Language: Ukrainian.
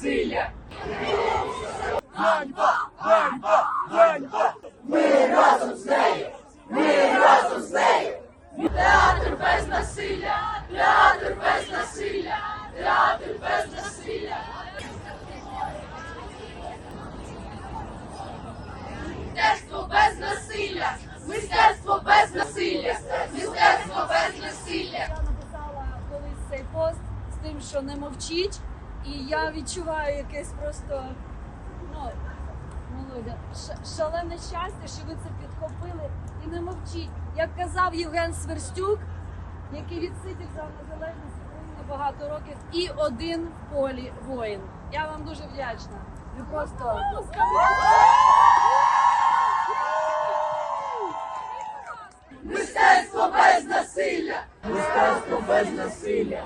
насилля. Ганьба! Ганьба! Ганьба! Ми разом з нею! Ми разом з нею! Театр без насилля! Театр без насилля! Театр без насилля! Мистецтво без насилля! Мистецтво без насилля! Мистецтво без насилля! Я написала колись цей пост з тим, що не мовчіть і я відчуваю якесь просто ну, Володя, шалене щастя, що ви це підхопили і не мовчіть. Як казав Євген Сверстюк, який відсидів за незалежність України багато років, і один в полі воїн. Я вам дуже вдячна. Ви просто Мистецтво без насилля. Мистецтво без насилля.